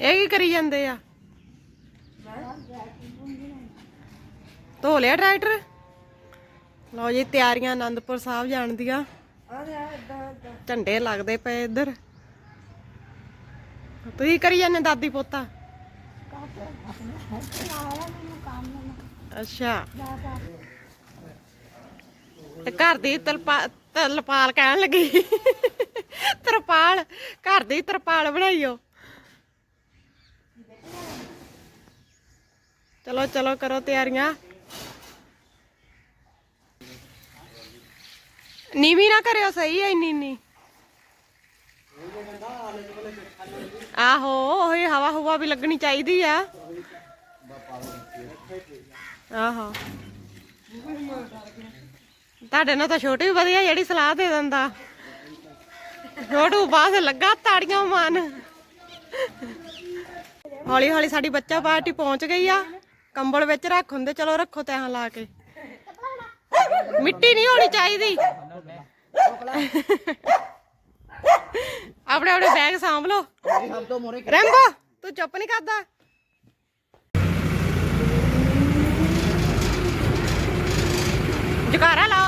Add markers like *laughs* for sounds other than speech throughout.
ਇਹ ਕੀ ਕਰੀ ਜਾਂਦੇ ਆ? ਧੋ ਲਿਆ ਟਰੈਕਟਰ? ਲਓ ਜੀ, ਤਿਆਰੀਆਂ ਆਨੰਦਪੁਰ ਸਾਹਿਬ ਜਾਣ ਦੀਆਂ। ਝੰਡੇ ਲੱਗਦੇ ਪਏ ਇੱਧਰ। ਤੁਸੀਂ ਕਰੀ ਜਾਂਦੇ ਦਾਦੀ ਪੋਤਾ? ਅੱਛਾ। ਘਰ ਦੀ ਤਰਪਾਲ ਤਲਪਾਲ ਕਹਿਣ ਲੱਗੀ। ਤਰਪਾਲ, ਘਰ ਦੀ ਤਰਪਾਲ ਬਣਾਈਓ। ਚਲੋ ਚਲੋ, ਕਰੋ ਤਿਆਰੀਆਂ। ਨੀਵੀਂ ਨਾ ਕਰਿਓ, ਸਹੀ ਐ ਇੰਨੀ ਇੰਨੀ। ਆਹੋ, ਉਹ ਹਵਾ ਹੁਵਾ ਵੀ ਲੱਗਣੀ ਚਾਹੀਦੀ ਆ। ਆਹੋ। ਤੁਹਾਡੇ ਨਾਲ ਤਾਂ ਛੋਟੀ ਵੀ ਵਧੀਆ, ਜਿਹੜੀ ਸਲਾਹ ਦੇ ਦਿੰਦਾ। ਛੋਟੂ ਬਾਅਦ ਲੱਗਾ ਤਾੜੀਆਂ ਮਾਨ ਹੌਲੀ ਹੌਲੀ ਸਾਡੀ ਬੱਚਾ ਪਾਰਟੀ ਪਹੁੰਚ ਗਈ ਆ। ਕੰਬਲ ਵਿੱਚ ਰੱਖ ਹੁੰਦੇ, ਚਲੋ ਰੱਖੋ ਤੈਹਾਂ ਲਾ ਕੇ। ਮਿੱਟੀ ਨਹੀਂ ਹੋਣੀ ਚਾਹੀਦੀ। ਆਪਣੇ ਆਪਣੇ ਬੈਗ ਸਾਂਭ ਲਓ। ਰੈਂਬੋ, ਤੂੰ ਚੁੱਪ ਨਹੀਂ ਕਰਦਾ? ਜਕਾਰਾ ਲਾ।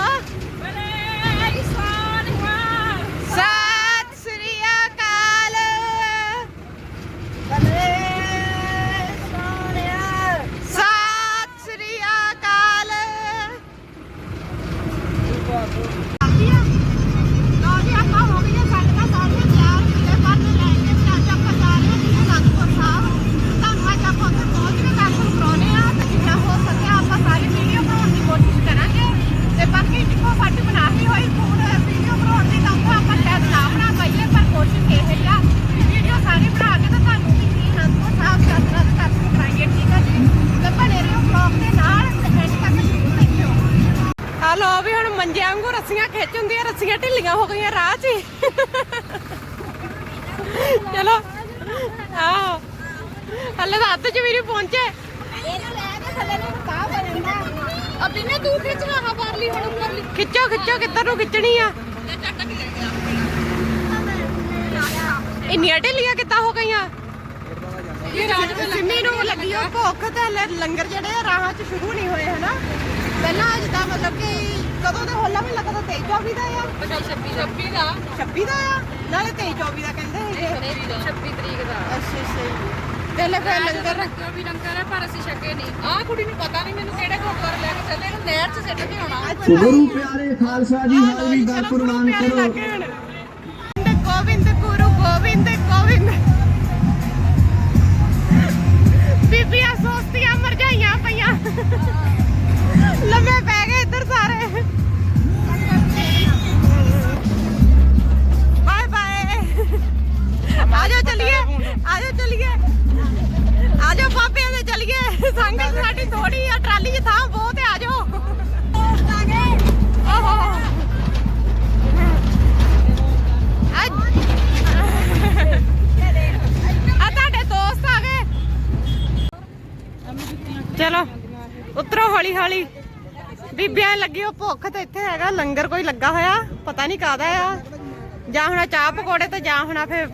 ਵੀ ਹੁਣ ਮੰਜੇ ਵਾਂਗੂ ਰੱਸੀਆਂ ਖਿੱਚ ਹੁੰਦੀਆਂ ਰੱਸੀਆਂ ਢਿੱਲੀਆਂ ਹੋ ਗਈਆਂ ਰਾਹ 'ਚ ਹੀ। ਚਲੋ ਆਹੋ ਹਲੇ ਤਾਂ ਹੱਥ 'ਚ ਵੀ ਨਹੀਂ ਪਹੁੰਚੇ ਤੂੰ ਖਿੱਚ ਰਹਾ ਕਰ ਲਈ ਹੁਣ ਕਰ ਲਈ ਖਿੱਚੋ ਖਿੱਚੋ ਕਿੱਧਰ ਨੂੰ ਖਿੱਚਣੀ ਆ? ਇੰਨੀਆਂ ਢਿੱਲੀਆਂ ਕਿੱਦਾਂ ਹੋ ਗਈਆਂ? ਇਹ ਰਾਜ ਨੂੰ ਲੱਗੀ ਉਹ ਭੁੱਖ ਤੇ ਹਲੇ ਲੰਗਰ ਜਿਹੜੇ ਆ ਰਾਹਾਂ 'ਚ ਸ਼ੁਰੂ ਨਹੀਂ ਹੋਏ ਹਨਾ? ਪਹਿਲਾਂ ਜਿੱਦਾਂ ਮਤਲਬ ਕਿ ਕਦੋਂ ਦੇ ਹੋਲਾ ਵੀ ਲੱਗਦਾ 23 24 ਦਾ ਆ? 26 26 ਦਾ। 26 ਦਾ। ਆ? ਨਾਲੇ 23 24 ਦਾ ਕਹਿੰਦੇ ਹੈਗੇ 26 ਤਰੀਕ ਦਾ। ਅੱਛਾ ਅੱਛਾ। ਪਹਿਲੇ ਫਿਰ ਲੰਗਰ। ਰੱਖਿਓ ਵੀ ਲੰਗਰ ਹੈ ਪਰ ਅਸੀਂ ਛਕੇ ਨਹੀਂ। ਆਹ ਕੁੜੀ ਨੂੰ ਪਤਾ ਨਹੀਂ ਮੈਨੂੰ ਕਿਹੜੇ ਗੁਰਦੁਆਰੇ ਲੈ ਕੇ ਚੱਲੇ ਇਹਨੂੰ ਨਹਿਰ 'ਚ ਸਿੱਟ ਕੇ ਆਉਣਾ। ਗੁਰੂ ਪਿਆਰੇ ਖਾਲਸਾ ਜੀ ਹਾਜ਼ਰੀ ਦਾ ਪ੍ਰਵਾਨ ਕਰੋ। ਗੋਬਿੰਦ ਗੁਰੂ ਗੋਬਿੰਦ ਗੋਬਿੰਦ। ਬੀਬੀਆਂ ਸੋਸਤੀਆਂ ਮਰਜਾਈਆਂ ਪਈਆਂ। ਲੰਮੇ ਪੈ ਗਏ ਇੱਧਰ ਸਾਰੇ। Bye bye. ਆਜੋ ਚਲੀਏ ਆਜੋ ਚਲੀਏ। ਆਜੋ ਬਾਬਿਆਂ ਦੇ ਚਲੀਏ। ਸੰਗਤ ਸਾਡੀ ਥੋੜੀ ਆ, ਟਰਾਲੀ 'ਚ ਥਾਂ ਬਹੁਤ ਹੈ ਆਜੋ। ਓਹੋ। ਆ ਤੁਹਾਡੇ ਦੋਸਤ ਆ ਗਏ। ਚਲੋ, ਉਤਰੋ ਹੌਲੀ ਹੌਲੀ ਬੀਬੀਆਂ ਲੱਗੀ ਉਹ ਭੁੱਖ ਤੇ ਇੱਥੇ ਹੈਗਾ, ਲੰਗਰ ਕੋਈ ਲੱਗਾ ਹੋਇਆ? ਪਤਾ ਨਹੀਂ ਕਾਦਾ ਆ। ਜਾਂ ਹੁਣ ਚਾਹ ਪਕੌੜੇ ਤੇ ਜਾਂ ਹੁਣ ਫਿਰ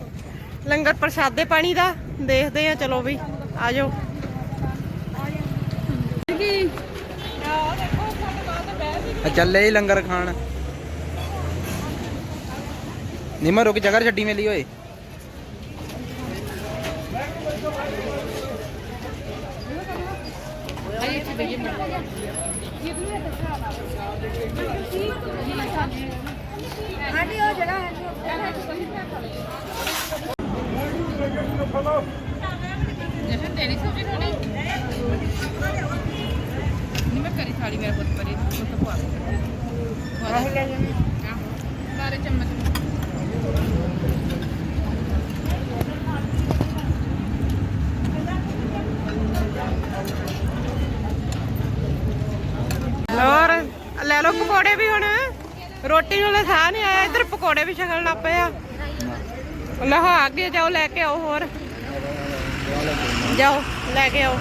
ਲੰਗਰ ਪ੍ਰਸ਼ਾਦੇ ਪਾਣੀ ਦਾ। ਦੇਖਦੇ ਆ, ਚਲੋ ਵੀ, ਆਜੋ। ਚੱਲੇ ਹੀ ਲੰਗਰ ਖਾਣ। ਨਿਮਾ ਰੁਕ ਜਗਰ ਛੱਡੀ ਮੇਲੀ, ਓਏ। ਜੈਸੇ ਤੇਰੀ ਸਬਜ਼ੀ ਖਾਣੀ ਨਹੀਂ ਮੈਂ ਕਰੀ ਥਾਲੀ ਮੇਰਾ ਪੁੱਤ ਪਰੇ ਪੁੱਤ ਪਵਾ ਦੇ ਆਹ ਸਾਰੇ ਚਮਚ ਹੋਰ ਲੈ ਲਓ ਪਕੌੜੇ ਵੀ ਹੁਣ ਰੋਟੀ ਨੂੰ ਲਸਾ ਨਹੀਂ ਆਇਆ ਇੱਧਰ ਪਕੌੜੇ ਵੀ ਛਕਣ ਲੱਗ ਪਏ ਆ। ਲਓ ਅੱਗੇ ਜਾਓ ਲੈ ਕੇ ਆਓ ਹੋਰ। ਜਾਓ ਲੈ ਕੇ ਆਓ।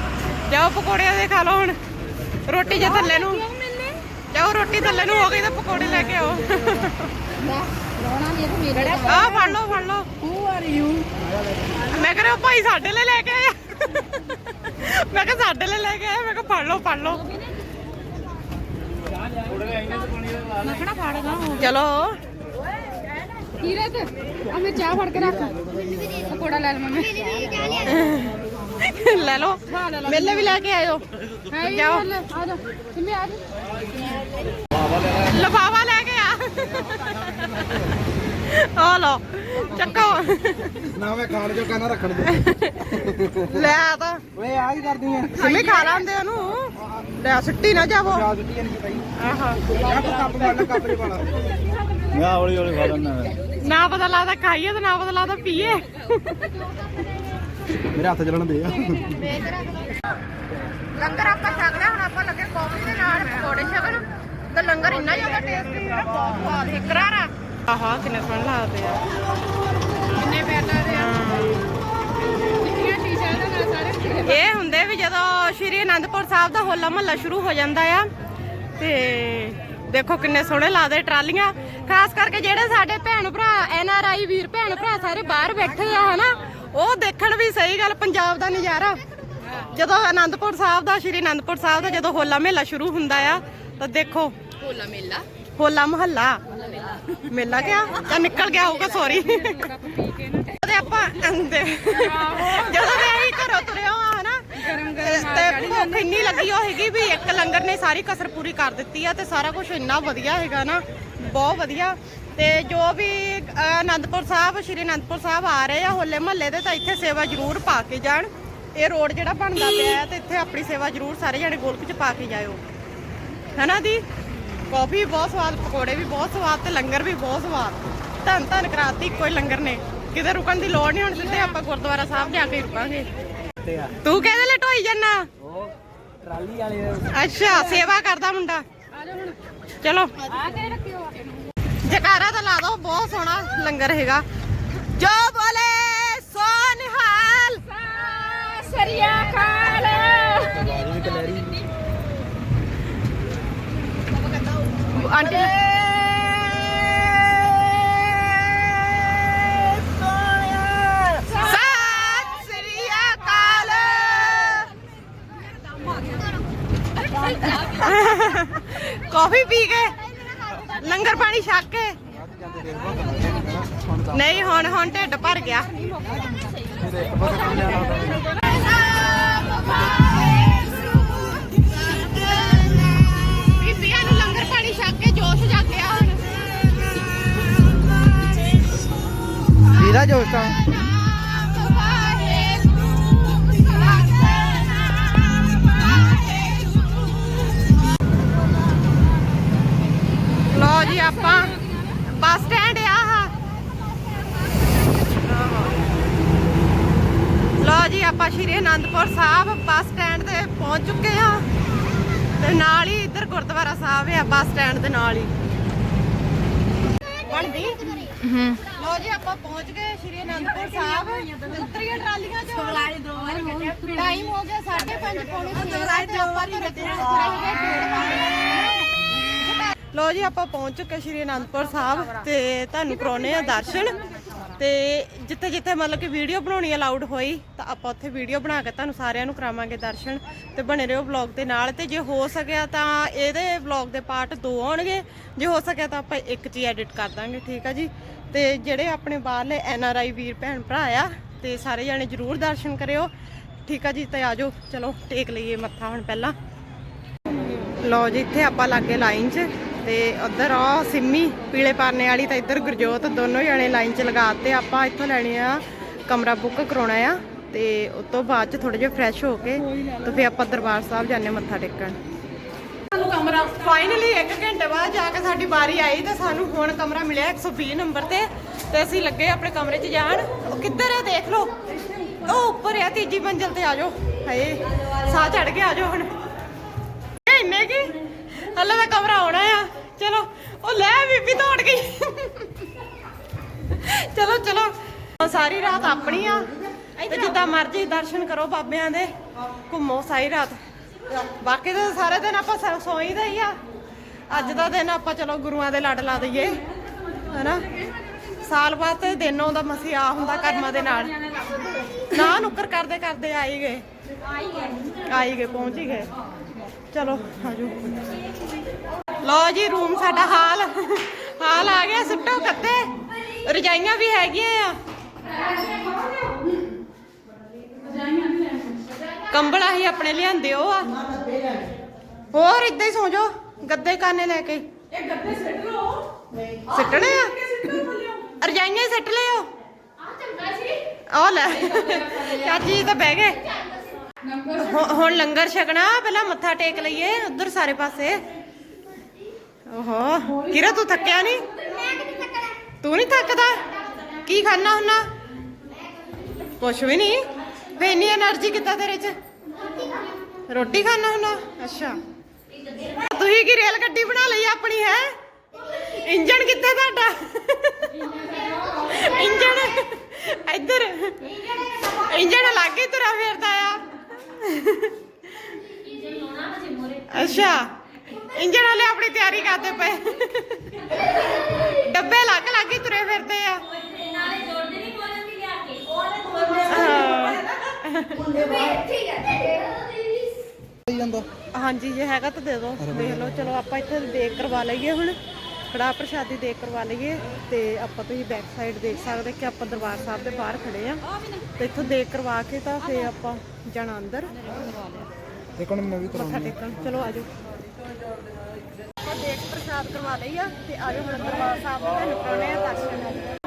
ਜਾਓ ਪਕੌੜੇ ਦੇ ਖਾ ਲਓ ਹੁਣ। ਰੋਟੀ ਜੇ ਥੱਲੇ ਨੂੰ ਜਾਓ ਰੋਟੀ ਥੱਲੇ ਨੂੰ ਹੋ ਗਈ ਤਾਂ ਪਕੌੜੇ ਲੈ ਕੇ ਆਓ। ਆ ਫੜ ਲਓ ਫੜ ਲਓ। ਹੂ ਆਰ ਯੂ ਮੈਂ ਕਹਿੰਦਾ ਭਾਈ ਸਾਡੇ ਲਈ ਲੈ ਕੇ ਆਇਆ। ਮੈਂ ਕਿਹਾ ਸਾਡੇ ਲਈ ਲੈ ਕੇ ਆਇਆ। ਮੈਂ ਕਿਹਾ ਫੜ ਲਓ ਫੜ ਲਓ। ਮਖਣਾ ਫੜਦਾ ਚਲੋ ਕੀਰਤ ਆ ਮੈਂ ਚਾਹ ਫੜ ਕੇ ਰੱਖ। ਪਕੌੜਾ ਲੈ ਲੈ ਮੰਮੀ। ਲੈ ਲਓ। ਮੇਲੇ ਵੀ ਲੈ ਕੇ ਆਇਓ। ਜਾਓ। ਆ ਜਾ। ਸਿੰਮੀ ਆ ਜਾ। ਲਫਾਫਾ ਲੈ ਕੇ ਆ। ਆ ਲਓ। ਚੱਕੋ। ਨਾ ਮੈਂ ਖਾਣ ਜੋ ਕਹਿੰਦਾ ਰੱਖਣ ਦੇ। ਲੈ ਆ ਤਾਂ। ਓਏ ਆ ਕੀ ਕਰਦੀ ਆ ਸਿੰਮੀ ਖਾ ਲਾਂਦੇ ਉਹਨੂੰ। ਲੈ ਸੁੱਟੀ ਨਾ ਜਾਵੋ। ਆ ਦਿੱਤੀ ਨਹੀਂ ਪਈ ਆਹਾ। ਆ ਤੂੰ ਕੱਪ ਵਾਲਾ ਕੱਪ ਦੇ ਵਾਲਾ ਮੈਂ ਹੌਲੀ ਹੌਲੀ ਖਾ ਲੈਣਾ ਨਾ ਪਤਾ ਲੱਗਦਾ ਖਾਈਏ ਤੇ ਨਾ ਪਤਾ ਲੱਗਦਾ ਪੀਏ। ਮੇਰੇ ਹੱਥ ਚੱਲਣ ਦੇ ਆ। ਲੰਗਰ ਆਪਾਂ ਛਕ ਲਿਆ ਹੁਣ ਆਪਾਂ ਲੱਗੇ ਕੌਫੀ ਦੇ ਨਾਲ ਪਕੌੜੇ ਛਕਣ। ਤੇ ਲੰਗਰ ਇੰਨਾ ਜ਼ਿਆਦਾ ਟੇਸਟੀ ਨਾ ਬਹੁਤ ਸਵਾਦ ਕਰਾਰਾ ਆਹਾ ਕਿੰਨੇ ਸੋਹਣੇ ਲੱਗਦੇ ਆ। ਕਿੰਨੇ ਪੈਦਾ ਦੇ ਕਿੰਨੀਆਂ ਇਹ ਹੁੰਦੇ ਵੀ ਜਦੋਂ ਸ਼੍ਰੀ ਅਨੰਦਪੁਰ ਸਾਹਿਬ ਦਾ ਹੋਲਾ ਮਹੱਲਾ ਸ਼ੁਰੂ ਹੋ ਜਾਂਦਾ ਆ ਤੇ ਦੇਖੋ ਕਿੰਨੇ ਸੋਹਣੇ ਲੱਗਦੇ ਟਰਾਲੀਆਂ। ਖਾਸ ਕਰਕੇ ਜਿਹੜੇ ਸਾਡੇ ਭੈਣ ਭਰਾ ਐਨ ਆਰ ਆਈ ਵੀਰ ਭੈਣ ਭਰਾ ਸਾਰੇ ਬਾਹਰ ਬੈਠੇ ਆ ਹਨਾ? ਉਹ ਦੇਖਣ ਵੀ ਸਹੀ ਗੱਲ ਪੰਜਾਬ ਦਾ ਨਜ਼ਾਰਾ। ਜਦੋਂ ਅਨੰਦਪੁਰ ਸਾਹਿਬ ਦਾ ਸ਼੍ਰੀ ਅਨੰਦਪੁਰ ਸਾਹਿਬ ਦਾ ਜਦੋਂ ਹੋਲਾ ਮਹੱਲਾ ਸ਼ੁਰੂ ਹੁੰਦਾ ਆ ਤਾਂ ਦੇਖੋ। ਹੋਲਾ ਮੇਲਾ? ਹੋਲਾ ਮਹੱਲਾ। ਮੇਲਾ। ਕਿਆ? ਤਾਂ ਨਿਕਲ ਗਿਆ ਹੋਊਗਾ ਸੌਰੀ ਤੇ ਆਪਾਂ ਜਦੋਂ ਵੀ ਅਸੀਂ ਘਰੋਂ ਤੁਰਿਆ ਆ ਹਨਾ ਗਰਮ ਤੇ ਭੁੱਖ ਇੰਨੀ ਲੱਗੀ ਹੋਏਗੀ ਵੀ ਇੱਕ ਲੰਗਰ ਨੇ ਸਾਰੀ ਕਸਰ ਪੂਰੀ ਕਰ ਦਿੱਤੀ ਆ ਤੇ ਸਾਰਾ ਕੁਝ ਇੰਨਾ ਵਧੀਆ ਹੈਗਾ ਨਾ ਬਹੁਤ ਵਧੀਆ। ਤੇ ਜੋ ਵੀ ਆਨੰਦਪੁਰ ਸਾਹਿਬ ਸ਼੍ਰੀ ਆਨੰਦਪੁਰ ਸਾਹਿਬ ਆ ਰਹੇ ਆ ਹੋਲੇ ਮਹੱਲੇ ਦੇ ਤਾਂ ਇੱਥੇ ਸੇਵਾ ਜ਼ਰੂਰ ਪਾ ਕੇ ਜਾਣ। ਇਹ ਰੋਡ ਜਿਹੜਾ ਬਣਦਾ ਪਿਆ ਹੈ ਤੇ ਇੱਥੇ ਆਪਣੀ ਸੇਵਾ ਜ਼ਰੂਰ ਸਾਰੇ ਜਣੇ ਗੋਲਕ ਚ ਪਾ ਕੇ ਜਾਇਓ। ਹਨਾ ਦੀ ਕਾਫੀ ਬਹੁਤ ਸਵਾਦ ਪਕੌੜੇ ਵੀ ਬਹੁਤ ਸਵਾਦ ਤੇ ਲੰਗਰ ਵੀ ਬਹੁਤ ਸਵਾਦ। ਧੰਨ ਧੰਨ ਕਰਾਤੀ ਕੋਈ ਲੰਗਰ ਨੇ। ਕਿਤੇ ਰੁਕਣ ਦੀ ਲੋੜ ਨਹੀਂ ਹੁਣ ਸਿੱਧੇ ਆਪਾਂ ਗੁਰਦੁਆਰਾ ਸਾਹਿਬ ਜਾ ਕੇ ਰੁਕਾਂਗੇ। ਤੂੰ ਕਿਹਦੇ ਲਈ ਢੋਈ ਜੰਨਾ? ਉਹ ਟਰਾਲੀ ਵਾਲੇ ਅੱਛਾ ਸੇਵਾ ਕਰਦਾ ਮੁੰਡਾ। ਚਲੋ। ਆ ਕੇ ਰੱਖਿਓ ਜਕਾਰਾ ਤਾਂ ਲਾ ਦੋ ਬਹੁਤ ਸੋਹਣਾ ਲੰਗਰ ਹੈਗਾ। ਜੋ ਬੋਲੇ ਸੋ ਨਿਹਾਲ। ਸਰੀਆ ਕਾਲ ਆਂਟੀ ਕਾਫੀ ਪੀ ਕੇ, ਲੰਗਰ ਪਾਣੀ ਛਕ ਕੇ। ਨਹੀਂ, ਹੁਣ ਹੁਣ ਢਿੱਡ ਭਰ ਗਿਆ। ਬੀਬੀਆਂ ਨੂੰ ਲੰਗਰ ਪਾਣੀ ਛਕ ਕੇ ਜੋਸ਼ ਜਾਗਿਆ ਹੁਣ। ਵੀਰਾ ਜੋਸ਼ ਤਾਂ। ਲੋ ਜੀ ਆਪਾਂ। ਬੱਸ ਸਟੈਂਡ ਆ ਆਹ। ਲੋ ਜੀ ਆਪਾਂ ਸ਼੍ਰੀ ਅਨੰਦਪੁਰ ਸਾਹਿਬ ਬੱਸ ਸਟੈਂਡ ਤੇ ਪਹੁੰਚ ਚੁੱਕੇ ਆ। ਤੇ ਨਾਲ ਹੀ ਇੱਧਰ ਗੁਰਦੁਆਰਾ ਸਾਹਿਬ ਆ ਬੱਸ ਸਟੈਂਡ ਦੇ ਨਾਲ ਹੀ। ਬਣਦੀ? ਹੂੰ। ਲੋ ਜੀ ਆਪਾਂ ਪਹੁੰਚ ਗਏ ਸ਼੍ਰੀ ਅਨੰਦਪੁਰ ਸਾਹਿਬ। ਉਤਰੀਆਂ ਟਰਾਲੀਆਂ ਚ। ਟਾਈਮ ਹੋ ਗਿਆ 5:30 ਪੌਣੇ 6 ਤੇ ਆਪਾਂ ਘਰੇ ਪਹੁੰਚ ਗਏ। ਲੋ ਜੀ, ਆਪਾਂ ਪਹੁੰਚ ਚੁੱਕੇ ਸ਼੍ਰੀ ਅਨੰਦਪੁਰ ਸਾਹਿਬ ਤੇ ਤੁਹਾਨੂੰ ਕਰਾਉਣੇ ਆ ਦਰਸ਼ਨ। ਤੇ ਜਿੱਥੇ ਜਿੱਥੇ ਮਤਲਬ ਕਿ ਵੀਡੀਓ ਬਣਾਉਣੀ ਅਲਾਉਡ ਹੋਈ, ਤਾਂ ਆਪਾਂ ਉੱਥੇ ਵੀਡੀਓ ਬਣਾ ਕੇ ਤੁਹਾਨੂੰ ਸਾਰਿਆਂ ਨੂੰ ਕਰਾਵਾਂਗੇ ਦਰਸ਼ਨ ਤੇ ਬਣੇ ਰਹੋ ਵਲੌਗ ਦੇ ਨਾਲ। ਤੇ ਜੇ ਹੋ ਸਕਿਆ ਤਾਂ ਇਹਦੇ ਵਲੌਗ ਦੇ ਪਾਰਟ ਦੋ ਆਉਣਗੇ, ਜੇ ਹੋ ਸਕਿਆ ਤਾਂ ਆਪਾਂ ਇੱਕ 'ਚ ਹੀ ਐਡਿਟ ਕਰ ਦਾਂਗੇ, ਠੀਕ ਆ ਜੀ? ਤੇ ਜਿਹੜੇ ਆਪਣੇ ਬਾਹਰਲੇ ਐਨ ਆਰ ਆਈ ਵੀਰ ਭੈਣ ਭਰਾ ਆ, ਤੇ ਸਾਰੇ ਜਾਣੇ ਜਰੂਰ ਦਰਸ਼ਨ ਕਰਿਓ, ਠੀਕ ਆ ਜੀ? ਤੇ ਆਜੋ ਚਲੋ, ਟੇਕ ਲਈਏ ਮੱਥਾ ਹੁਣ ਪਹਿਲਾਂ। ਲਓ ਜੀ, ਇੱਥੇ ਆਪਾਂ ਲੱਗੇ ਲਾਈਨ 'ਚ। ਤੇ ਉਧਰ ਆ ਸਿੰਮੀ, ਪੀਲੇ ਪਾਰਨੇ ਵਾਲੀ ਤਾਂ ਇੱਧਰ ਗੁਰਜੋਤ, ਦੋਨੋਂ ਜਣੇ ਲਾਈਨ 'ਚ ਲਗਾਤੇ ਆਪਾਂ ਇੱਥੋਂ ਲੈਣੀ ਆ ਕਮਰਾ ਬੁੱਕ ਕਰਾਉਣਾ ਆ ਤੇ ਉਸ ਤੋਂ ਬਾਅਦ 'ਚ ਥੋੜੇ ਜਿਹਾ ਫਰੈਸ਼ ਹੋ ਕੇ ਤੇ ਫਿਰ ਆਪਾਂ ਦਰਬਾਰ ਸਾਹਿਬ ਜਾਂਦੇ ਮੱਥਾ ਟੇਕਣ। ਸਾਨੂੰ ਕਮਰਾ ਫਾਈਨਲੀ 1 ਘੰਟੇ ਬਾਅਦ ਜਾ ਕੇ ਸਾਡੀ ਵਾਰੀ ਆਈ ਤੇ ਸਾਨੂੰ ਹੁਣ ਕਮਰਾ ਮਿਲਿਆ 120 ਨੰਬਰ ਤੇ ਤੇ ਅਸੀਂ ਲੱਗੇ ਆਪਣੇ ਕਮਰੇ 'ਚ ਜਾਣ। ਉਹ ਕਿੱਧਰ ਹੈ ਦੇਖ ਲਓ। ਉਹ ਉੱਪਰ ਆ, ਤੀਜੀ ਮੰਜ਼ਲ ਤੇ ਆ ਜਾਓ। ਹਾਏ, ਸਾਹ ਚੜ ਕੇ ਆ ਜਾਓ ਹੁਣ। ਇੰਨੇ ਕੀ? ਹਲੇ ਦਾ ਕਮਰਾ ਆਉਣਾ ਆ। ਚਲੋ ਉਹ ਲੈ ਬੀਬੀ ਦੌੜ ਗਈ। ਚਲੋ ਚਲੋ। ਸਾਰੀ ਰਾਤ ਆਪਣੀ ਆ। ਤੇ ਜਿੱਦਾਂ ਮਰਜ਼ੀ ਦਰਸ਼ਨ ਕਰੋ ਬਾਬਿਆਂ ਦੇ। ਘੁੰਮੋ ਸਾਰੀ ਰਾਤ। ਬਾਕੀ ਤਾਂ ਸਾਰੇ ਦਿਨ ਆਪਾਂ ਸੋਈਦਾ ਹੀ ਆ। ਅੱਜ ਦਾ ਦਿਨ ਆਪਾਂ ਚਲੋ ਗੁਰੂਆਂ ਦੇ ਲੜ ਲਾ ਦਈਏ। ਹਨਾ? ਸਾਲ ਬਾਅਦ ਤੇ ਦਿਨ ਆਉਂਦਾ ਮਸੀ ਆ ਹੁੰਦਾ ਕਰਮਾਂ ਦੇ ਨਾਲ। ਨਾ ਨੁੱਕਰ ਕਰਦੇ ਕਰਦੇ ਆ ਹੀ ਗਏ। ਆ ਹੀ ਗਏ ਪਹੁੰਚ ਹੀ ਗਏ। ਚਲੋ ਆਜੋ। ਲਓ ਜੀ ਰੂਮ ਸਾਡਾ ਹਾਲ। ਹਾਲ ਆ ਗਿਆ ਸੁੱਟੋ ਕੱਤੇ। ਰਜਾਈਆਂ ਵੀ ਹੈਗੀਆਂ ਆ। ਕੰਬਲ ਆਹੀ ਆਪਣੇ ਲਿਆਂਦੇ ਉਹ ਆ। ਹੋਰ ਇਦਾਂ ਹੀ ਸੌ ਜਾਓ ਗੱਦੇ ਕਾਨੇ ਲੈ ਕੇ। ਇਹ ਗੱਦੇ ਸਿੱਟ ਲਓ ਸਿੱਟਣੇ ਆ? ਰਜਾਈਆਂ ਹੀ ਸਿੱਟ ਲਿਓ। ਆ ਲੈ। ਚਾਚੀ ਤਾਂ ਬਹਿ ਗਏ। ਹੁਣ- ਲੰਗਰ ਛਕਣਾ ਪਹਿਲਾਂ ਮੱਥਾ ਟੇਕ ਲਈਏ ਉਧਰ ਸਾਰੇ ਪਾਸੇ। ਓਹੋ ਕਿਰਾ ਤੂੰ ਥੱਕਿਆ ਨਹੀਂ ਤੂੰ ਨਹੀਂ ਥੱਕਦਾ? ਕੀ ਖਾਣਾ ਹੁੰਨਾ ਕੁਛ ਵੀ ਨਹੀਂ ਵੇ ਇੰਨੀ એનર્ਜੀ ਕਿੱਦਾਂ ਤੇਰੇ ਚ? ਰੋਟੀ ਖਾਣਾ ਹੁੰਨਾ ਅੱਛਾ। ਤੁਸੀਂ ਕੀ ਰੇਲ ਗੱਡੀ ਬਣਾ ਲਈ ਆਪਣੀ ਹੈ? ਇੰਜਣ ਕਿੱਥੇ ਤੁਹਾਡਾ? ਇੰਜਣ। ਇੱਧਰ। ਇੰਜਣ ਅਲੱਗ ਹੀ ਤੁਰਿਆ ਫਿਰਦਾ ਆ ਅੱਛਾ ਇੰਜਣ ਵਾਲੇ ਆਪਣੀ ਤਿਆਰੀ ਕਰਦੇ ਪਏ। ਡੱਬੇ ਲੱਗ ਲੱਗ ਹੀ ਤੁਰੇ ਫਿਰਦੇ ਆ। ਜਾਂਦਾ ਹਾਂਜੀ ਜੇ ਹੈਗਾ ਤਾਂ ਦੇ ਦਿਓ। ਦੇਖ ਲਓ ਚਲੋ ਆਪਾਂ ਇੱਥੇ ਦੇਖ ਕਰਵਾ ਲਈਏ ਹੁਣ। ਕੜਾਹ ਪ੍ਰਸ਼ਾਦੀ ਦੇਖ ਕਰਵਾ ਲਈਏ ਤੇ ਆਪਾਂ ਤੁਸੀਂ ਬੈਕ ਸਾਈਡ ਦੇਖ ਸਕਦੇ ਕਿ ਆਪਾਂ ਦਰਬਾਰ ਸਾਹਿਬ ਦੇ ਬਾਹਰ ਖੜੇ ਆ। ਤੇ ਇੱਥੋਂ ਦੇਖ ਕਰਵਾ ਕੇ ਤਾਂ ਫੇਰ ਆਪਾਂ ਜਾਣਾ ਅੰਦਰ। ਹੁਣ ਮੈਂ ਵੀ ਟੇਕਣ। ਚਲੋ ਆਜੋ ਆਪਾਂ ਦੇਖ ਪ੍ਰਸ਼ਾਦ ਕਰਵਾ ਲਈ ਆ ਤੇ ਆਜੋ ਹੁਣ ਦਰਬਾਰ ਸਾਹਿਬ ਦੇ ਨਿਕਲਣੇ ਆ ਦਰਸ਼ਨ।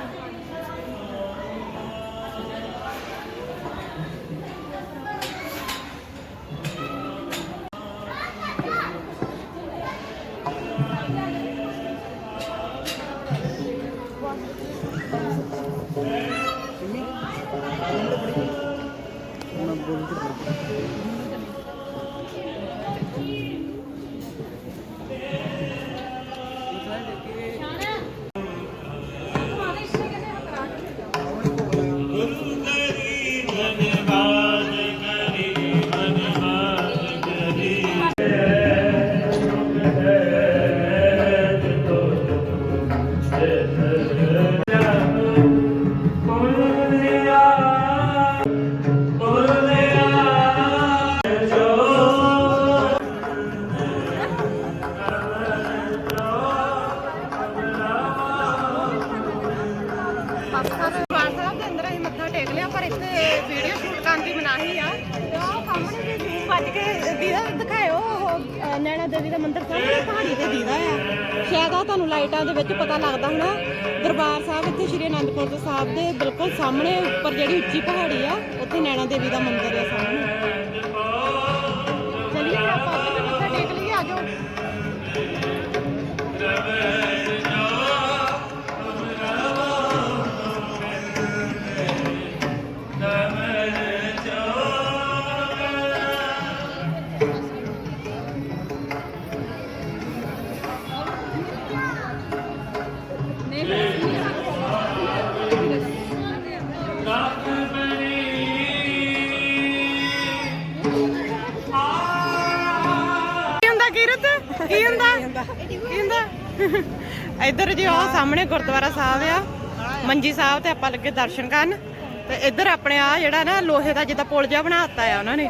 ਦਰਬਾਰ ਦੇਵੀ ਦਾ ਮੰਦਿਰ ਹੈ ਸਾਹਮਣੇ। ਇੱਧਰ ਜੀ ਉਹ ਸਾਹਮਣੇ ਗੁਰਦੁਆਰਾ ਸਾਹਿਬ ਆ। ਮੰਜੀ ਸਾਹਿਬ ਤੇ ਆਪਾਂ ਲੱਗੇ ਦਰਸ਼ਨ ਕਰਨ। ਤੇ ਇੱਧਰ ਆਪਣੇ ਆ ਜਿਹੜਾ ਨਾ ਲੋਹੇ ਦਾ ਜਿੱਦਾਂ ਪੁਲ ਜਿਹਾ ਬਣਾਤਾ ਆ ਉਹਨਾਂ ਨੇ।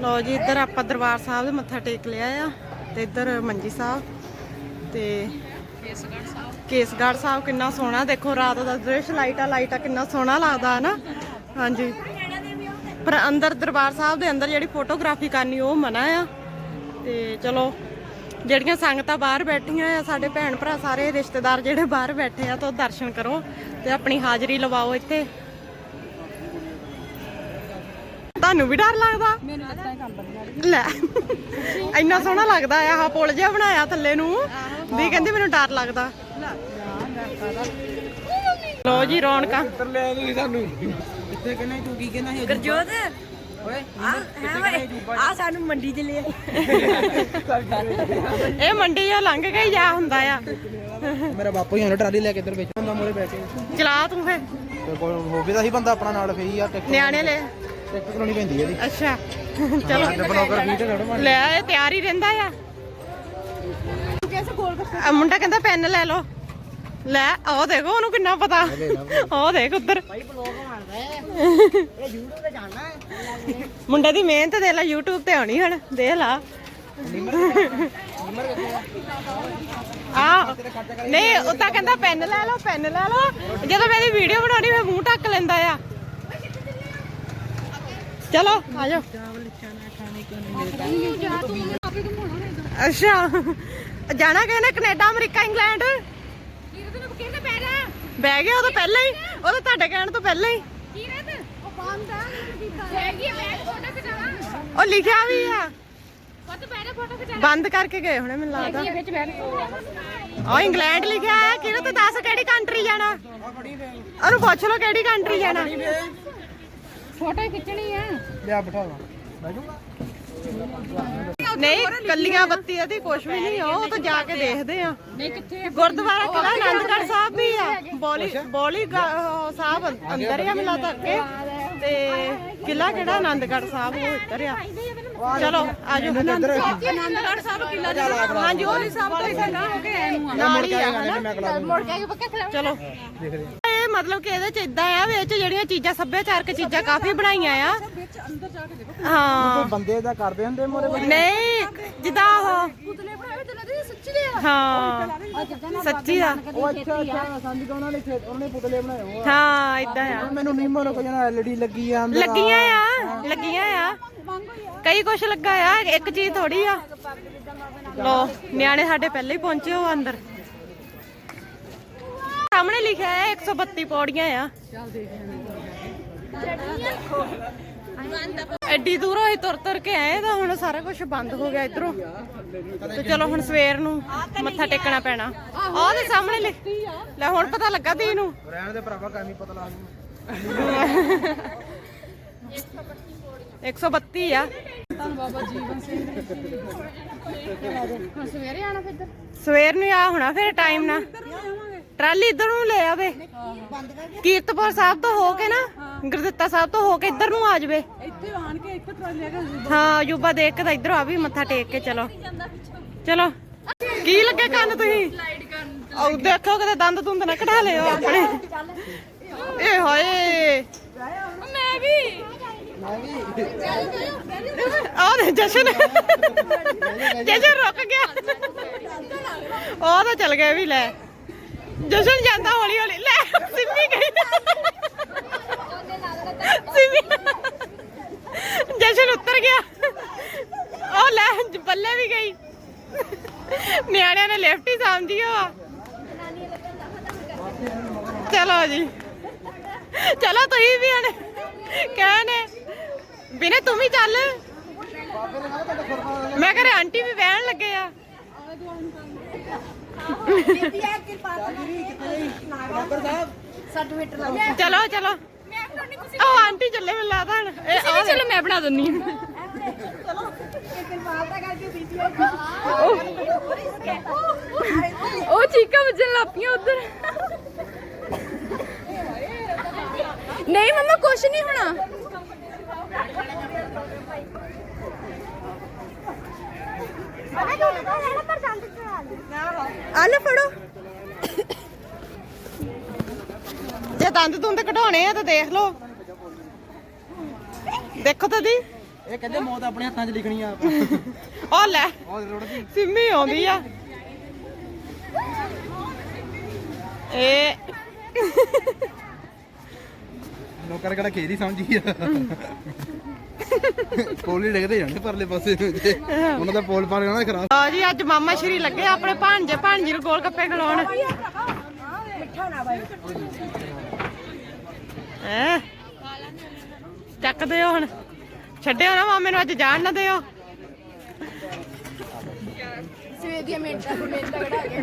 ਲਓ ਜੀ ਇੱਧਰ ਆਪਾਂ ਦਰਬਾਰ ਸਾਹਿਬ ਦੇ ਮੱਥਾ ਟੇਕ ਲਿਆ ਆ। ਤੇ ਇੱਧਰ ਮੰਜੀ ਸਾਹਿਬ। ਤੇ ਕੇਸਗੜ੍ਹ ਸਾਹਿਬ। ਕਿੰਨਾ ਸੋਹਣਾ। ਦੇਖੋ ਰਾਤ ਦਾ ਦ੍ਰਿਸ਼ ਲਾਈਟਾਂ ਲਾਈਟਾਂ ਕਿੰਨਾ ਸੋਹਣਾ ਲੱਗਦਾ ਹੈ ਨਾ। ਹਾਂਜੀ। ਪਰ ਅੰਦਰ ਦਰਬਾਰ ਸਾਹਿਬ ਦੇ ਅੰਦਰ ਜਿਹੜੀ ਫੋਟੋਗ੍ਰਾਫੀ ਕਰਨੀ ਉਹ ਮਨਾ ਆ। ਤੇ ਚਲੋ ਜਿਹੜੀਆਂ ਸੰਗਤਾਂ ਬਾਹਰ ਬੈਠੀਆਂ ਆ ਸਾਡੇ ਭੈਣ ਭਰਾ ਸਾਰੇ ਰਿਸ਼ਤੇਦਾਰ ਜਿਹੜੇ ਬਾਹਰ ਬੈਠੇ ਆ ਤਾਂ ਦਰਸ਼ਨ ਕਰੋ ਤੇ ਆਪਣੀ ਹਾਜ਼ਰੀ ਲਵਾਓ ਇੱਥੇ। ਤੁਹਾਨੂੰ ਵੀ ਡਰ ਲੱਗਦਾ? ਮੈਨੂੰ ਤਾਂ ਕੰਮ ਲੈ ਇੰਨਾ ਸੋਹਣਾ ਲੱਗਦਾ ਆ ਆਹ ਪੁਲ ਜਿਹਾ ਬਣਾਇਆ ਥੱਲੇ ਨੂੰ। ਵੀ ਕਹਿੰਦੀ ਮੈਨੂੰ ਡਰ ਲੱਗਦਾ। ਲੋ ਜੀ ਰੌਣਕਾਂ। ਲਿਆ ਤੁਸੀਂ ਸਾਨੂੰ। ਇੱਥੇ ਕਹਿੰਦਾ ਤੂੰ ਕੀ ਕਹਿੰਦਾ ਸੀ? ਗਰਜੋਤ ਓਏ ਆ ਹੈ ਸਾਨੂੰ ਮੰਡੀ ਚ ਲਿਆ ਇਹ ਮੰਡੀ ਆ ਲੰਘ ਕੇ ਹੀ ਜਾ ਹੁੰਦਾ ਆ। ਮੇਰਾ ਬਾਪੂ ਹੀ ਹੁਣ ਟਰਾਲੀ ਲੈ ਕੇ ਇੱਧਰ ਵਿੱਚ ਹੁੰਦਾ ਮੋਰੇ ਬੈ ਕੇ। ਚਲਾ ਤੂੰ ਫੇ ਤੇ ਕੋਈ ਹੋਵੇ ਤਾਂ ਹੀ ਬੰਦਾ ਆਪਣਾ ਨਾਲ ਫੇਰੀ ਆ ਟਿਕਟ ਨਿਆਣੇ ਲੈ। ਟਿਕਟ ਕਰਾਉਣੀ ਪੈਂਦੀ ਹੈ ਇਹਦੀ। ਅੱਛਾ। ਚਲੋ। ਲੈ ਇਹ ਤਿਆਰ ਹੀ ਰਹਿੰਦਾ ਆ। ਆ ਮੁੰਡਾ ਕਹਿੰਦਾ ਪੈਨ ਲੈ ਲਓ। ਲੈ ਉਹ ਦੇਖੋ ਉਹਨੂੰ ਕਿੰਨਾ ਪਤਾ। ਉਹ ਦੇਖ ਉੱਧਰ। ਭਾਈ ਬਲੌਗ ਬਣਦਾ ਇਹ YouTube ਤੇ ਜਾਣਾ ਹੈ। ਮੁੰਡੇ ਦੀ ਮਿਹਨਤ ਦੇ ਲੈ YouTube ਤੇ ਆਉਣੀ ਹੁਣ ਦੇਖ ਲਾ। ਆ? ਨਹੀਂ ਉਹ ਤਾਂ ਕਹਿੰਦਾ ਪੈਨ ਲੈ ਲਓ ਪੈਨ ਲੈ ਲਓ। ਜਦੋਂ ਮੇਰੀ ਵੀਡੀਓ ਬਣਾਉਣੀ ਮੈਂ ਮੂੰਹ ਢੱਕ ਲੈਂਦਾ ਆ। ਚਲੋ ਆ ਜਾਓ। ਅੱਛਾ ਜਾਣਾ ਕਿਹਨੇ? Canada America England? ਬਹਿ ਗਿਆ ਉਹ ਤਾਂ ਪਹਿਲਾਂ ਹੀ ਉਹ ਤਾਂ ਤੁਹਾਡੇ ਕਹਿਣ ਤੋਂ ਪਹਿਲਾਂ ਹੀ। ਉਹ ਲਿਖਿਆ ਵੀ ਆ। ਬੰਦ ਕਰਕੇ ਗਏ ਹੋਣੇ ਮੈਨੂੰ ਲੱਗਦਾ। ਉਹ ਇੰਗਲੈਂਡ ਲਿਖਿਆ ਹੈ ਕਿਹਨੇ ਤੇ ਦੱਸ ਕਿਹੜੀ ਕੰਟਰੀ ਜਾਣਾ? ਉਹਨੂੰ ਪੁੱਛ ਲਓ ਕਿਹੜੀ ਕੰਟਰੀ ਜਾਣਾ। ਫੋਟੋ ਖਿੱਚਣੀ ਆ। ਲਿਆ ਬਿਠਾ ਲਾ। ਬੈਠੂਗਾ ਨਹੀਂ ਕੱਲੀਆਂ ਬੱਤੀਆਂ ਦੀ ਕੁਛ ਵੀ ਨਹੀਂ ਉਹ ਤਾਂ ਜਾ ਕੇ ਦੇਖਦੇ ਆ। ਨਹੀਂ ਕਿੱਥੇ ਗੁਰਦੁਆਰਾ ਕਿਲਾ ਆਨੰਦਗੜ੍ਹ ਸਾਹਿਬ ਵੀ ਆ? ਬੋਲੀ ਬੋਲੀ ਸਾਹਿਬ ਅੰਦਰ ਆ ਮਿਲਾ ਤੱਕ ਕੇ। ਤੇ ਕਿਲਾ ਕਿਹੜਾ? ਆਨੰਦਗੜ੍ਹ ਸਾਹਿਬ ਉਹ ਇੱਧਰ ਆ। ਚਲੋ ਆਜੋ। ਆਨੰਦਗੜ੍ਹ ਸਾਹਿਬ ਕਿਲਾ ਹਾਂਜੀ ਉਹ ਸਾਹਿਬ ਤੋਂ ਹੋ ਕੇ ਐਨੂੰ ਨਾਲ ਹੀ ਆ ਹਨਾ ਮੈਂ ਕਲਾ ਮੁੜ ਕੇ ਪੱਕਾ ਖਿਲਾ ਚਲੋ। ਦੇਖ ਰਹੇ ਇਹ ਮਤਲਬ ਕਿ ਇਹਦੇ ਚ ਇਦਾਂ ਆ ਵਿੱਚ ਜਿਹੜੀਆਂ ਚੀਜ਼ਾਂ ਸੱਭਿਆਚਾਰਕ ਚੀਜ਼ਾਂ ਕਾਫੀ ਬਣਾਈਆਂ ਆ। ਹਾਂ। ਬੰਦੇ ਦਾ ਕਰਦੇ ਹੁੰਦੇ ਮੋਰੇ ਨਹੀਂ ਜਿੱਦਾਂ ਉਹ ਪੁਤਲੇ ਬਣਾਏ ਤੇ ਲੱਗੇ ਸੱਚੀ ਦੇ ਹਾਂ। ਸੱਚੀ ਆ। ਉਹ ਅੱਛਾ ਅੱਛਾ ਸੰਦੀ ਕੋ ਉਹਨਾਂ ਨੇ ਖੇਤ ਉਹਨਾਂ ਨੇ ਪੁਤਲੇ ਬਣਾਏ ਹਾਂ ਇਦਾਂ ਆ। ਮੈਨੂੰ ਨਹੀਂ ਮੋਰੇ ਕੋਈ ਨਾ ਐਲਡੀ ਲੱਗੀ ਆ ਅੰਦਰ ਲੱਗੀਆਂ ਆ ਲੱਗੀਆਂ ਆ। ਕਈ ਕੁਛ ਲੱਗਾ ਆ ਇੱਕ ਚੀਜ਼ ਥੋੜੀ ਆ। ਲੋ ਨਿਆਣੇ ਸਾਡੇ ਪਹਿਲੇ ਹੀ ਪਹੁੰਚੇ ਹੋ ਅੰਦਰ। ਸਾਹਮਣੇ ਲਿਖਿਆ ਹੈ 132 ਪੌੜੀਆਂ ਆ। ਐਡੀ ਦੂਰੋਂ ਹੀ ਤੁਰ ਤੁਰ ਕੇ ਆਏ ਤਾਂ ਹੁਣ ਸਾਰਾ ਕੁਝ ਬੰਦ ਹੋ ਗਿਆ ਇਧਰੋਂ। ਤੇ ਚਲੋ ਹੁਣ ਸਵੇਰ ਨੂੰ ਮੱਥਾ ਟੇਕਣਾ ਪੈਣਾ। ਆਹ ਦੇ ਸਾਹਮਣੇ ਲਿਖ ਲੈ ਹੁਣ ਪਤਾ ਲੱਗਾ ਤੀ ਨੂੰ ਰਹਿਣ ਦੇ ਭਰਾਵਾ ਕਾਮੀ ਪਤਾ ਲਾ ਦੂੰ 132 ਆ। ਹੁਣ ਸਵੇਰੇ ਆਣਾ ਫਿਰ ਸਵੇਰ ਨੂੰ ਆ ਹੋਣਾ ਫਿਰ ਟਾਈਮ ਨਾਲ। ਟਰਾਲੀ ਇੱਧਰ ਨੂੰ ਲੈ ਆਵੇ। ਕੀਰਤਪੁਰ ਸਾਹਿਬ ਤੋਂ ਹੋ ਕੇ ਨਾ ਗੁਰਦਿੱਤਾ ਸਾਹਿਬ ਤੋਂ ਹੋ ਕੇ ਇੱਧਰ ਨੂੰ ਆ ਜਾਵੇ। ਇੱਥੇ ਆਣ ਕੇ ਇੱਥੇ ਟਰਾਲੀ ਆ ਹਾਂ ਅਜੂਬਾ ਦੇਖ ਕੇ ਤਾਂ ਇੱਧਰ ਆ ਵੀ ਮੱਥਾ ਟੇਕ ਕੇ ਚਲੋ। ਚਲੋ। ਕੀ ਲੱਗੇ ਕੰਨ ਤੁਸੀਂ? ਆਉ ਦੇਖੋ ਕਿਤੇ ਦੰਦ ਦੁੰਦ ਨਾ ਕਢਾ ਲਿਓ ਆਪਣੇ। ਏ ਹੋਏ। ਮੈਂ ਵੀ। ਆਹ ਜਸ਼ਨ। ਜਸ਼ਨ ਰੁਕ ਗਿਆ। ਉਹ ਤਾਂ ਚਲ ਗਿਆ ਵੀ ਲੈ। ਜਸ਼ਨ ਜਾਂਦਾ ਹੌਲੀ ਹੌਲੀ। ਲੈ, ਸਿੰਮੀ ਗਈ ਸਿੰਮੀ। ਜਸ਼ਨ ਉੱਤਰ ਗਿਆ। ਉਹ ਲੈ, ਬੱਲੇ ਵੀ ਗਈ। ਨਿਆਣਿਆਂ ਨੇ ਲਿਫਟ ਹੀ ਸਮਝੀ ਉਹ ਚਲੋ ਜੀ। ਚਲੋ ਤੁਸੀਂ ਵੀ ਹਣ ਕਹਨੇ ਬਿਨੇ ਤੂੰ ਵੀ ਚੱਲ। ਮੈਂ ਘਰੇ ਆਂਟੀ ਵੀ ਬਹਿਣ ਲੱਗੇ ਆ। ਚਲੋ ਚਲੋ। ਉਹ ਆਂਟੀ ਚੱਲੇ ਮੈਨੂੰ ਲੱਗਦਾ ਹਣ। ਇਹ ਚਲੋ ਮੈਂ ਬਣਾ ਦਿੰਨੀ ਉਹ ਚੀਕਾਂ ਵੱਜਣ ਲੱਪੀਆਂ ਉਧਰ। ਨਹੀਂ ਮਮਾ ਕੁਛ ਨਹੀਂ ਹੋਣਾ। ਆ ਲੈ ਫੜੋ। ਜੇ ਦੰਦ ਦੁੰਦ ਕਢਾਉਣੇ ਆ ਤਾਂ ਦੇਖ ਲਓ। ਦੇਖੋ ਤਾਂ ਦੀ। ਇਹ ਕਹਿੰਦੇ ਮੌਤ ਆਪਣੇ ਹੱਥਾਂ 'ਚ ਲਿਖਣੀ ਆ ਉਹ *laughs* ਲੈ। ਸਿੰਮੀ ਆਉਂਦੀ ਆ। ਇਹ ਲੋਕਾਂ ਕਿਹੜਾ ਖੇਰੀ ਸਮਝੀ ਆ। ਪੋਲ ਹੀ ਡਿੱਗਦੇ ਜਾਂਦੇ ਪਰਲੇ ਪਾਸੇ। ਨੂੰ ਜੇ ਉਹਨਾਂ ਦਾ ਪੋਲ ਪਾਰ ਜਾਣਾ ਖਰਾਬ। ਲਓ ਜੀ, ਅੱਜ ਮਾਮਾ ਸ਼੍ਰੀ ਲੱਗੇ ਆਪਣੇ ਭਾਂਜੇ ਭਾਂਜੀ ਨੂੰ ਗੋਲ ਗੱਪੇ ਖਿਲਾਉਣ। ਹੈ? ਚੱਕ ਦਿਓ ਹੁਣ। ਛੱਡਿਓ ਨਾ ਮਾਮੇ ਨੂੰ, ਅੱਜ ਜਾਣ ਨਾ ਦਿਓ। ਸਵੇਰ ਦੀਆਂ ਮਿੰਟਾਂ ਮਿੰਟਾਂ ਕਢਾ ਕੇ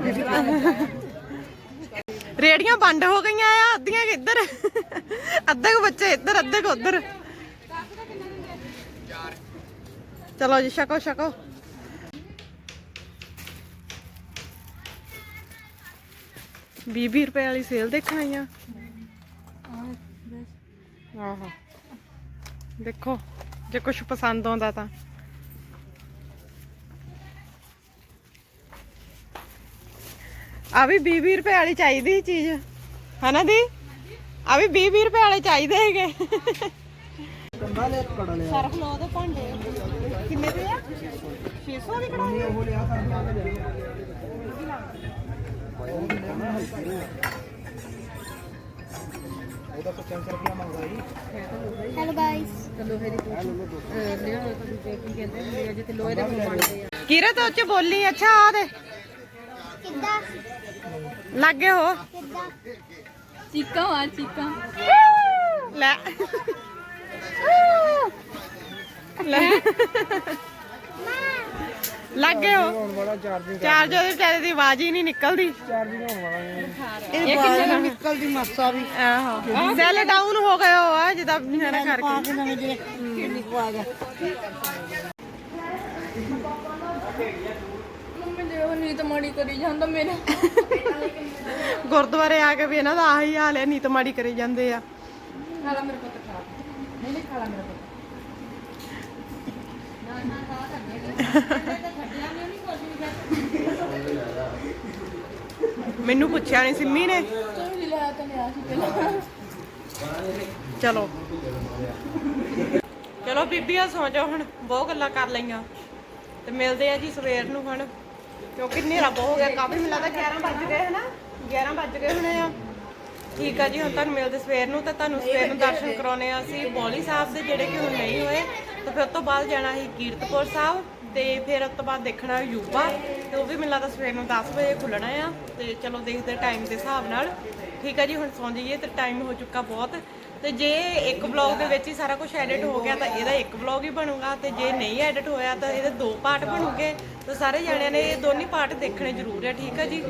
ਰੇੜੀਆਂ ਬੰਦ ਹੋ ਗਈਆਂ ਆ, ਅੱਧੀਆਂ ਇੱਧਰ? ਅੱਧੇ ਕੁ ਬੱਚੇ ਇੱਧਰ, ਅੱਧੇ ਕੁ ਉੱਧਰ। ਚਲੋ ਜੀ ਛਕੋ ਛਕੋ। ਵੀਹ ਵੀਹ ਰੁਪਏ ਵਾਲੀ ਸੇਲ ਦੇਖਣ ਆਈਆਂ ਆਹੋ। ਦੇਖੋ ਜੇ ਕੁਝ ਪਸੰਦ ਆਉਂਦਾ ਤਾਂ। ਆ ਵੀ 20 20 ਰੁਪਏ ਵਾਲੀ ਚਾਹੀਦੀ ਚੀਜ਼। ਹਨਾ ਦੀ? ਆ ਵੀ 20 20 ਰੁਪਏ ਵਾਲੇ ਚਾਹੀਦੇ ਹੈਗੇ। ਸਰਫ ਲੋ ਦੇ ਭਾਂਡੇ। ਕਿੰਨੇ ਦੇ ਆ? 600 ਦੀ ਕੜਾਹੀ ਉਹ ਲਿਆ ਕਰ ਉਹਦਾ 95 ਰੁਪਿਆ ਮੰਗਦਾ ਜੀ ਹੈਲੋ ਗਾਇਸ ਕਿਰਤ ਉੱਚ ਬੋਲੀ ਅੱਛਾ ਆ ਦੇ। ਕਿੱਦਾਂ? ਲੱਗੇ ਹੋ। ਕਿੱਦਾਂ? ਚੀਕਾਂ ਆ ਚੀਕਾਂ। ਲੈ। ਲੱਗੇ ਹੋ ਹੁਣ ਵਾਲਾ ਚਾਰਜਿੰਗ ਚਾਰਜਰ ਦੇ ਵਿਚਾਰੇ ਦੀ ਆਵਾਜ਼ ਹੀ ਨਹੀਂ ਨਿਕਲਦੀ। ਚਾਰਜਿੰਗ ਹੋਣ ਵਾਲਾ ਹੈ ਇਹ ਕਿੰਨੇ ਨਿਕਲਦੀ ਮਾਸਾ ਵੀ। ਆਹੋ। ਸੈੱਲ ਡਾਊਨ ਹੋ ਗਏ ਹੋ ਆ ਜਿਹਦਾ ਮੇਰਾ ਕਰਕੇ। ਨਵੇਂ ਦੇ ਕਿੰਨੀ ਕੁ ਆ ਗਿਆ। ਮੰਮੀ ਦੇ ਉਹ ਨਹੀਂ ਤਾਂ ਮਾੜੀ ਕਰੀ ਜਾਂਦਾ ਮੇਰਾ। ਗੁਰਦੁਆਰੇ ਆ ਕੇ ਵੀ ਇਹਨਾਂ ਦਾ ਆਹੀ ਹਾਲ ਹੈ ਨੀਤ ਮਾੜੀ ਕਰੀ ਜਾਂਦੇ ਆ। ਖਾਲਾ ਮੇਰੇ ਪੁੱਤ ਖਾ। ਨਹੀਂ ਨਹੀਂ ਖਾਲਾ ਮੇਰਾ ਪੁੱਤ। ਮੈਨੂੰ ਪੁੱਛਿਆ ਨਹੀਂ ਸਿੰਮੀ ਨੇ? ਚਲੋ। ਚਲੋ ਬੀਬੀਆਂ ਸੌ ਜਾਓ ਹੁਣ, ਬਹੁਤ ਗੱਲਾਂ ਕਰ ਲਈਆਂ। ਤੇ ਮਿਲਦੇ ਆ ਜੀ ਸਵੇਰ ਨੂੰ ਹੁਣ। ਕਿਉਂਕਿ ਹਨੇਰਾ ਬਹੁਤ ਹੋ ਗਿਆ, ਕਾਫੀ ਮੈਨੂੰ ਲੱਗਦਾ 11 ਵੱਜ ਗਏ, ਹਨਾ? 11 ਵੱਜ ਗਏ ਹੋਣੇ ਆ। ਠੀਕ ਆ ਜੀ, ਹੁਣ ਤੁਹਾਨੂੰ ਮਿਲਦੇ ਸਵੇਰ ਨੂੰ, ਤੇ ਤੁਹਾਨੂੰ ਸਵੇਰ ਨੂੰ ਦਰਸ਼ਨ ਕਰਾਉਣੇ ਆ ਅਸੀਂ, ਬੋਲੀ ਸਾਹਿਬ ਦੇ ਜਿਹੜੇ ਕਿ ਹੁਣ ਨਹੀਂ ਹੋਏ ਤੇ ਫਿਰ ਉਸ ਤੋਂ ਬਾਅਦ ਜਾਣਾ ਸੀ ਕੀਰਤਪੁਰ ਸਾਹਿਬ ਤੇ ਫਿਰ ਉਸ ਤੋਂ ਬਾਅਦ ਦੇਖਣਾ ਯੂਬਾ ਤੇ ਉਹ ਵੀ ਮੈਨੂੰ ਲੱਗਦਾ ਸਵੇਰ ਨੂੰ 10 ਵਜੇ ਖੁੱਲਣਾ ਆ ਤੇ ਚਲੋ ਦੇਖਦੇ ਟਾਈਮ ਦੇ ਹਿਸਾਬ ਨਾਲ। ਠੀਕ ਆ ਜੀ, ਹੁਣ ਸੌਂ ਜਾਈਏ ਤੇ ਟਾਈਮ ਹੋ ਚੁੱਕਾ ਬਹੁਤ। ਤੇ ਜੇ ਇੱਕ ਵਲੌਗ ਦੇ ਵਿੱਚ ਹੀ ਸਾਰਾ ਕੁਝ ਐਡਿਟ ਹੋ ਗਿਆ ਤਾਂ ਇਹਦਾ ਇੱਕ ਵਲੌਗ ਹੀ ਬਣੂਗਾ ਤੇ ਜੇ ਨਹੀਂ ਐਡਿਟ ਹੋਇਆ ਤਾਂ ਇਹਦੇ ਦੋ ਪਾਰਟ ਬਣੂਗੇ। ਤਾਂ ਸਾਰੇ ਜਾਣਿਆਂ ਨੇ ਇਹ ਦੋਨੇ ਪਾਰਟ ਦੇਖਣੇ ਜ਼ਰੂਰ ਹੈ ਠੀਕ ਹੈ ਜੀ?